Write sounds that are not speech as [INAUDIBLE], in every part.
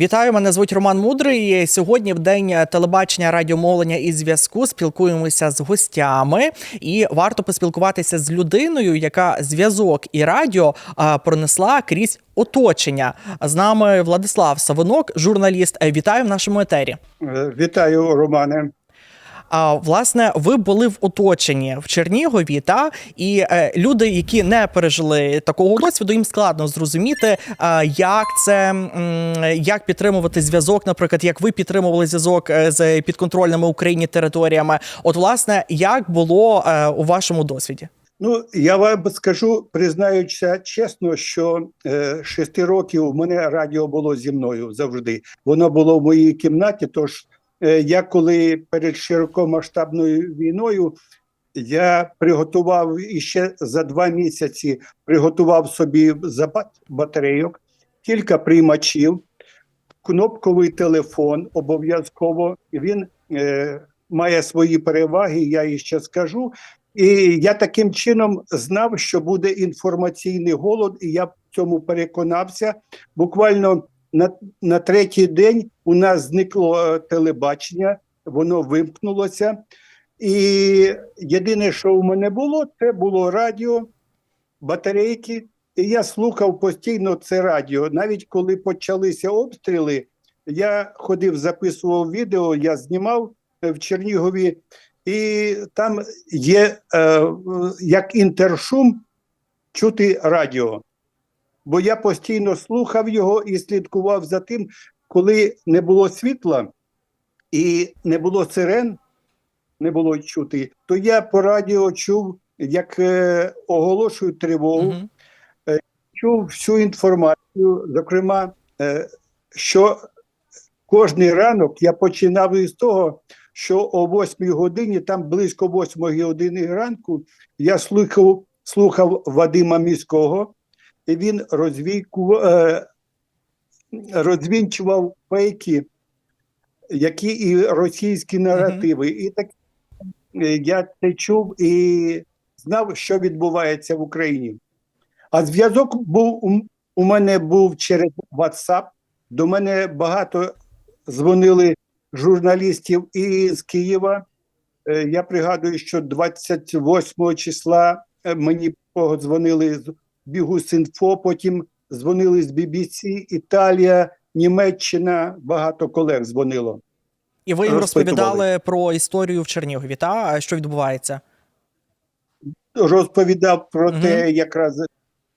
Вітаю, мене звуть Роман Мудрий. Сьогодні в день телебачення, радіомовлення і зв'язку спілкуємося з гостями, і варто поспілкуватися з людиною, яка зв'язок і радіо пронесла крізь оточення. З нами Владислав Савинок, журналіст. Е, Вітаю в нашому етері. Е, Вітаю, Романе. А власне, ви були в оточенні в Чернігові, та і е, люди, які не пережили такого досвіду, їм складно зрозуміти, е, як це м, як підтримувати зв'язок, наприклад, як ви підтримували зв'язок е, з підконтрольними Україні територіями. От, власне, як було е, у вашому досвіді? Ну, я вам скажу, признаюся чесно, що е, шести років у мене радіо було зі мною завжди. Воно було в моїй кімнаті. Тож я коли перед широкомасштабною війною я приготував іще за два місяці приготував собі запас батарейок, кілька приймачів, кнопковий телефон обов'язково. Він е, має свої переваги, я їй ще скажу. І я таким чином знав, що буде інформаційний голод, і я в цьому переконався. Буквально на, на третій день у нас зникло е, телебачення, воно вимкнулося. І єдине, що у мене було, це було радіо, батарейки. І я слухав постійно це радіо. Навіть коли почалися обстріли, я ходив, записував відео, я знімав е, в Чернігові, і там є е, як інтершум чути радіо. Бо я постійно слухав його і слідкував за тим, коли не було світла і не було сирен, не було чути, то я по радіо чув, як е, оголошують тривогу Мгм. чув всю інформацію, зокрема, е, що кожний ранок я починав із того, що о 8 годині, там близько 8 години ранку, я слухав, слухав Вадима Міського, і він розвійку, е, розвінчував фейки, які і російські наративи. І так е, я це чув і знав, що відбувається в Україні. А зв'язок був у- мене був через WhatsApp. До мене багато дзвонили журналістів і з Києва. Е, Я пригадую, що 28 числа мені подзвонили з Бігус.Інфо, потім дзвонили з BBC, Італія, Німеччина, багато колег дзвонило. І ви їм розповідали про історію в Чернігові, та що відбувається? розповідав про Мгм. те, якраз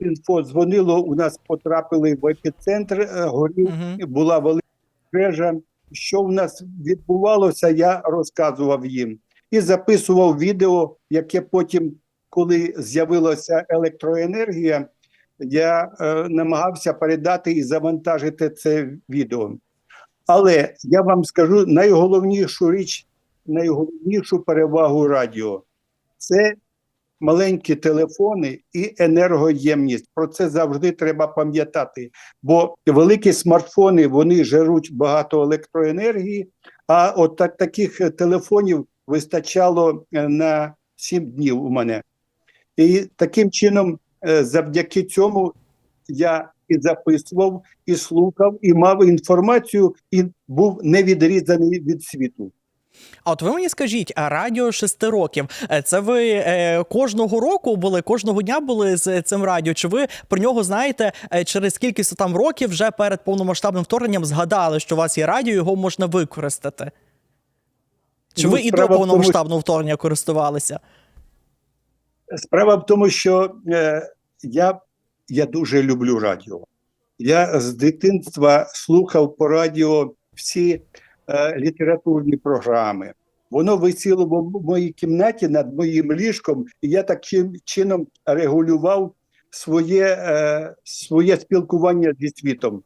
інфо дзвонило. У нас потрапили в епіцентр е, горів, Мгм. була велика пожежа. Що в нас відбувалося, я розказував їм і записував відео, яке потім, коли з'явилася електроенергія, я е, намагався передати і завантажити це відео. Але я вам скажу найголовнішу річ, найголовнішу перевагу радіо це маленькі телефони і енергоємність. Про це завжди треба пам'ятати. Бо великі смартфони вони жеруть багато електроенергії, а от так, таких телефонів вистачало е, на 7 днів у мене. І таким чином, е, завдяки цьому, я і записував, і слухав, і мав інформацію, і був не відрізаний від світу. А от ви мені скажіть, а радіо шести років. е, Це ви е, кожного року були, кожного дня були з цим радіо? Чи ви про нього знаєте через кількість там років вже перед повномасштабним вторгненням згадали, що у вас є радіо, його можна використати? Чи Ну, ви і до повномасштабного вторгнення користувалися? Справа в тому, що е, я, я дуже люблю радіо. Я з дитинства слухав по радіо всі е, літературні програми. Воно висіло в моїй кімнаті над моїм ліжком, і я таким чином регулював своє, е, своє спілкування зі світом.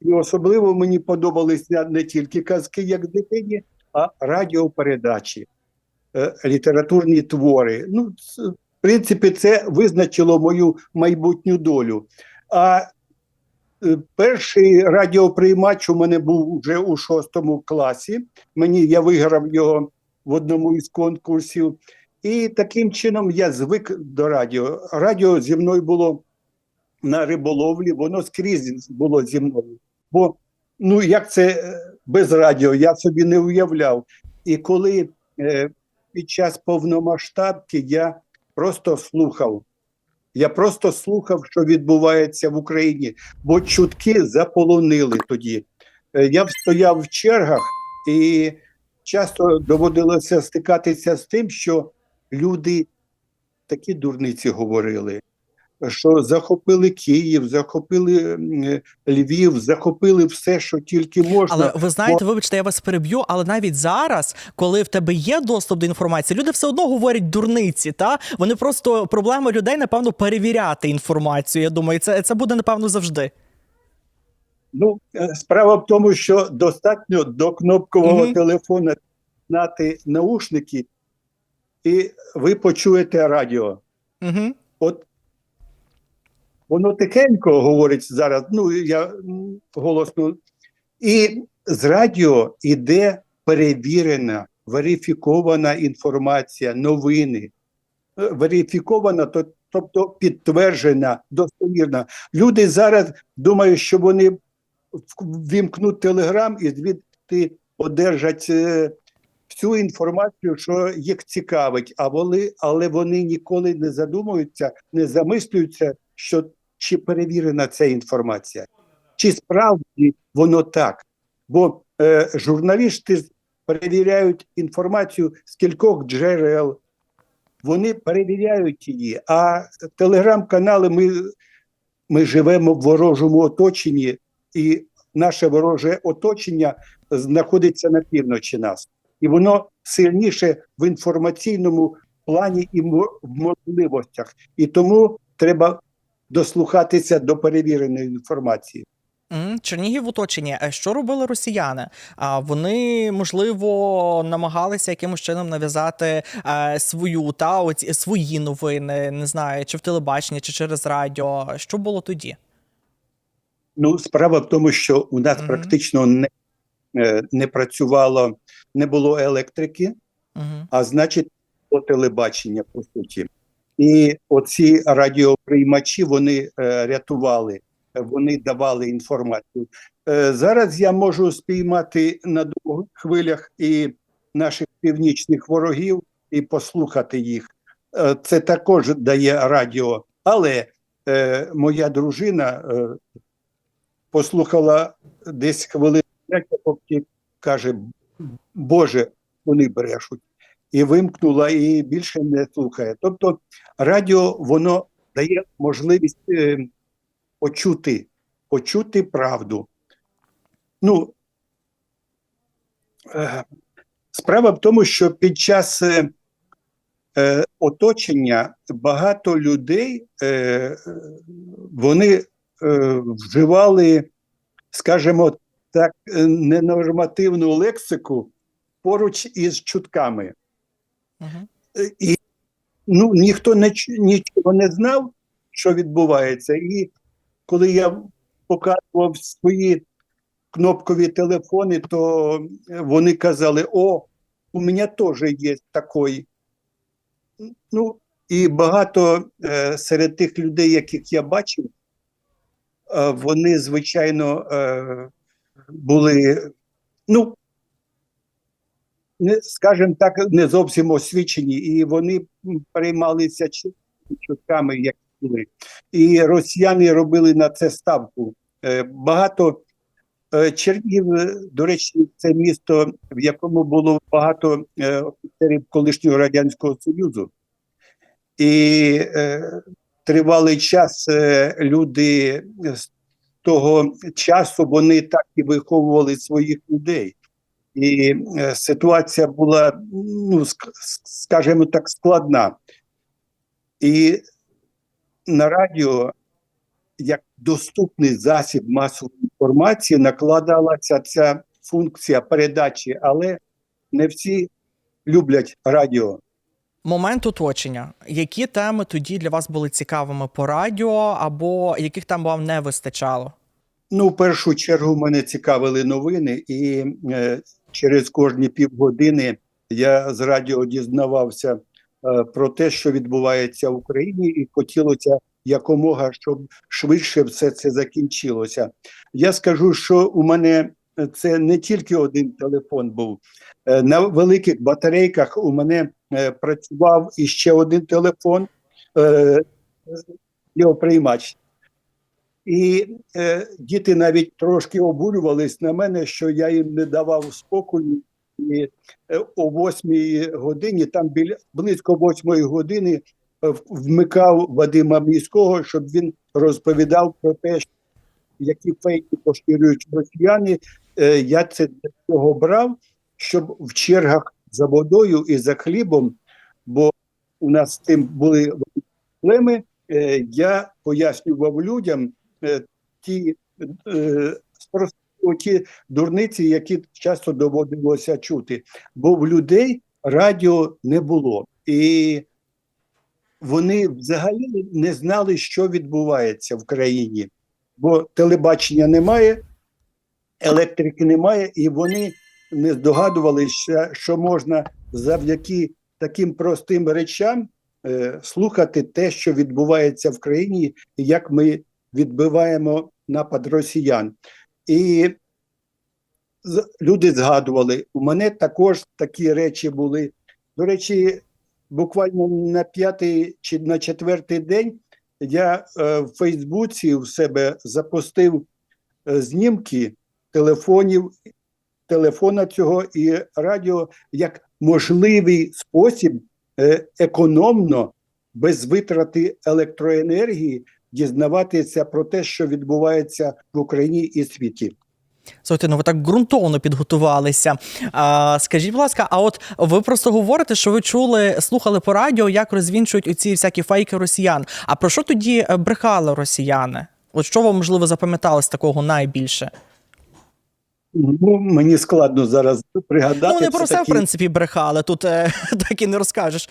І особливо мені подобалися не тільки казки, як дитині, а радіопередачі, е, літературні твори. Ну, принципі, це визначило мою майбутню долю. А е, перший радіоприймач у мене був вже у шостому класі. Мені я виграв його в одному із конкурсів. І таким чином я звик до радіо. Радіо зі мною було на риболовлі, воно скрізь було зі мною. Бо ну як це е, без радіо, я собі не уявляв. І коли е, під час повномасштабки я просто слухав. Я просто слухав, що відбувається в Україні, бо чутки заполонили тоді. Е, Я стояв в чергах, і часто доводилося стикатися з тим, що люди такі дурниці говорили, що захопили Київ, захопили е, Львів, захопили все, що тільки можна. Але ви знаєте, вибачте, я вас переб'ю, але навіть зараз, коли в тебе є доступ до інформації, люди все одно говорять дурниці. Та вони просто проблема людей, напевно, перевіряти інформацію. Я думаю, це, це буде напевно завжди. Ну, е, справа в тому, що достатньо до кнопкового Мгм. телефона знати наушники, і ви почуєте радіо. Угу. От воно тихенько говорить зараз, ну я голосно. І з радіо йде перевірена, верифікована інформація, новини. Верифікована, тобто підтверджена, достовірна. Люди зараз думають, що вони ввімкнуть телеграм і звідти одержать е, всю інформацію, що їх цікавить, а вони, але вони ніколи не задумуються, не замислюються, що чи перевірена ця інформація, чи справді воно так. Бо е, журналісти перевіряють інформацію з кількох джерел, вони перевіряють її. А телеграм-канали ми, ми живемо в ворожому оточенні, і наше вороже оточення знаходиться на півночі нас. І воно сильніше в інформаційному плані і в можливостях. І тому треба дослухатися до перевіреної інформації. Чернігів в оточенні. Е, Що робили росіяни? А вони можливо намагалися якимось чином нав'язати е, свою та оці свої новини, не знаю, чи в телебаченні, чи через радіо. Що було тоді? Ну, справа в тому, що у нас Мгм. практично не, е, не працювало, не було електрики, Угу. а значить, було телебачення по суті. І оці радіоприймачі вони е, рятували, вони давали інформацію. Е, зараз я можу спіймати на двох хвилях і наших північних ворогів і послухати їх. Е, це також дає радіо. Але е, моя дружина е, послухала десь хвилин потім каже: Боже, вони брешуть. І вимкнула, і більше не слухає. Тобто радіо воно дає можливість е, почути, почути правду. Ну, е, справа в тому, що під час е, е, оточення багато людей е, вони е, вживали, скажімо так, е, ненормативну лексику поруч із чутками. Угу. І ну, ніхто не, нічого не знав, що відбувається. І коли я показував свої кнопкові телефони, то вони казали: О, у мене теж є такий. Ну, і багато е, серед тих людей, яких я бачив, е, вони, звичайно, е, були, ну, скажімо так, не зовсім освічені, і вони чи- чутками, як були. І росіяни робили на це ставку. Е, Багато е, Чернігів, е, до речі, це місто, в якому було багато офіцерів колишнього Радянського Союзу. І тривалий час люди з того часу вони так і виховували своїх людей. І е, ситуація була, ну, ск- скажімо так, складна. І на радіо, як доступний засіб масової інформації, накладалася ця функція передачі, але не всі люблять радіо. Момент оточення. Які теми тоді для вас були цікавими по радіо, або яких там вам не вистачало? Ну, в першу чергу мене цікавили новини, і е, через кожні півгодини я з радіо дізнавався е, про те, що відбувається в Україні, і хотілося якомога, щоб швидше все це закінчилося. Я скажу, що у мене це не тільки один телефон був. Е, На великих батарейках у мене е, працював іще один телефон, е, його приймач. І е, діти навіть трошки обурювались на мене, що я їм не давав спокою. І е, о восьмій годині, там біля близько восьмої години, е, вмикав Вадима Міського, щоб він розповідав про те, які фейки поширюють росіяни. Е, я це для цього брав, щоб в чергах за водою і за хлібом, бо у нас з тим були проблеми. Е, я пояснював людям ті, е, ті дурниці, які часто доводилося чути. Бо в людей радіо не було. І вони взагалі не знали, що відбувається в країні, бо телебачення немає, електрики немає, і вони не здогадувалися, що можна завдяки таким простим речам е, слухати те, що відбувається в країні, як ми відбиваємо напад росіян. І люди згадували, у мене також такі речі були. До речі, буквально на п'ятий чи на четвертий день я е, в Фейсбуці у себе запустив е, знімки телефонів, телефона цього і радіо як можливий спосіб е, економно, без витрати електроенергії, дізнаватися про те, що відбувається в Україні і світі. Слухайте, ну ви так ґрунтовно підготувалися. А, скажіть, будь ласка, а от ви просто говорите, що ви чули, слухали по радіо, як розвінчують оці всякі фейки росіян. А про що тоді е, брехали росіяни? От що вам можливо запам'яталось такого найбільше? Ну, мені складно зараз пригадати. ну, вони про все, в принципі, брехали. Тут е, [LAUGHS] так і не розкажеш.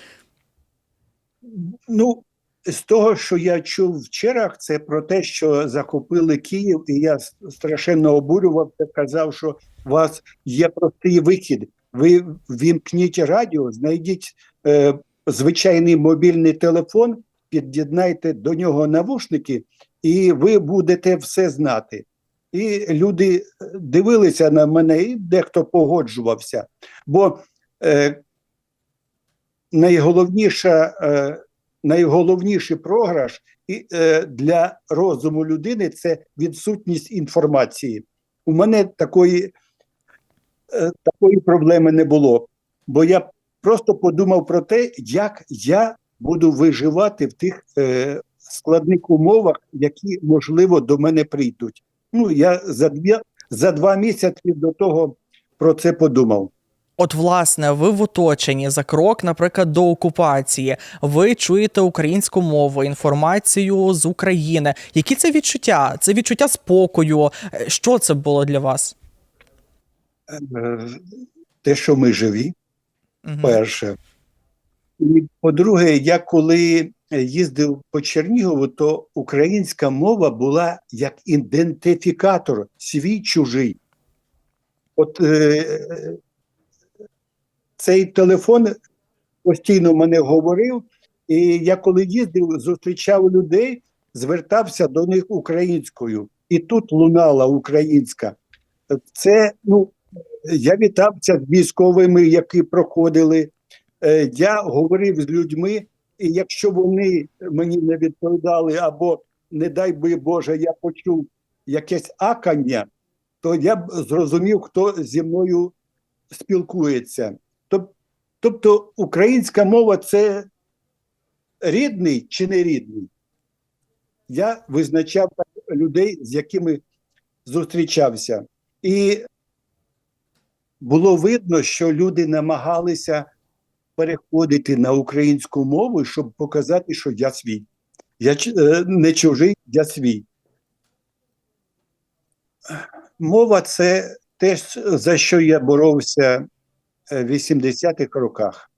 Ну, з того, що я чув вчора, це про те, що захопили Київ, і я страшенно обурювався, казав, що у вас є простий вихід. Ви вімкніть радіо, знайдіть е, звичайний мобільний телефон, під'єднайте до нього навушники, і ви будете все знати. І люди е, дивилися на мене, і дехто погоджувався. Бо е, найголовніша е, найголовніший програш і, е, для розуму людини це відсутність інформації. У мене такої, е, такої проблеми не було, бо я просто подумав про те, як я буду виживати в тих е, складних умовах, які, можливо, до мене прийдуть. Ну, я за, дві, за два місяці до того про це подумав. От, власне, ви в оточенні за крок, наприклад, до окупації. Ви чуєте українську мову, інформацію з України. Які це відчуття? Це відчуття спокою. Е, Що це було для вас? Е, Те, що ми живі, Мгм. перше. І по-друге, я коли їздив по Чернігову, то українська мова була як ідентифікатор свій чужий. От е, цей телефон постійно мене говорив, і я коли їздив, зустрічав людей, звертався до них українською. І тут лунала українська. Це, ну, я вітався з військовими, які проходили. Е, Я говорив з людьми, і якщо вони мені не відповідали, або, не дай би Боже, я почув якесь акання, то я б зрозумів, хто зі мною спілкується. Тоб- Тобто українська мова це рідний чи не рідний. Я визначав людей, з якими зустрічався. І було видно, що люди намагалися переходити на українську мову, щоб показати, що я свій. Я е, не чужий, я свій. Мова це те, за що я боровся 80-х роках.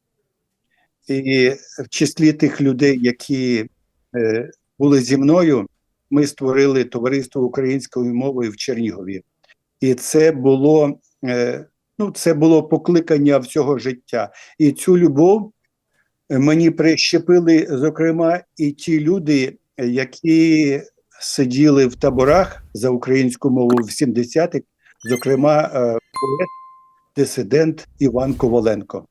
І в числі тих людей, які е, були зі мною, ми створили товариство українською мовою в Чернігові. І це було, е, ну, це було покликання всього життя. І цю любов е, мені прищепили, зокрема, і ті люди, які сиділи в таборах за українську мову в 70-х, зокрема, е, поет, дисидент Іван Коваленко.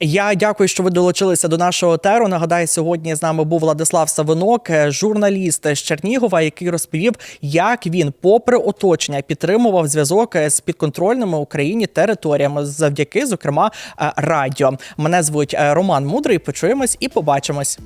Я дякую, що ви долучилися до нашого теру. Нагадаю, сьогодні з нами був Владислав Савинок, е, журналіст з Чернігова, який розповів, як він, попри оточення, підтримував зв'язок е, з підконтрольними Україні територіями завдяки, зокрема, е, радіо. Мене звуть Роман Мудрий. Почуємось і побачимось.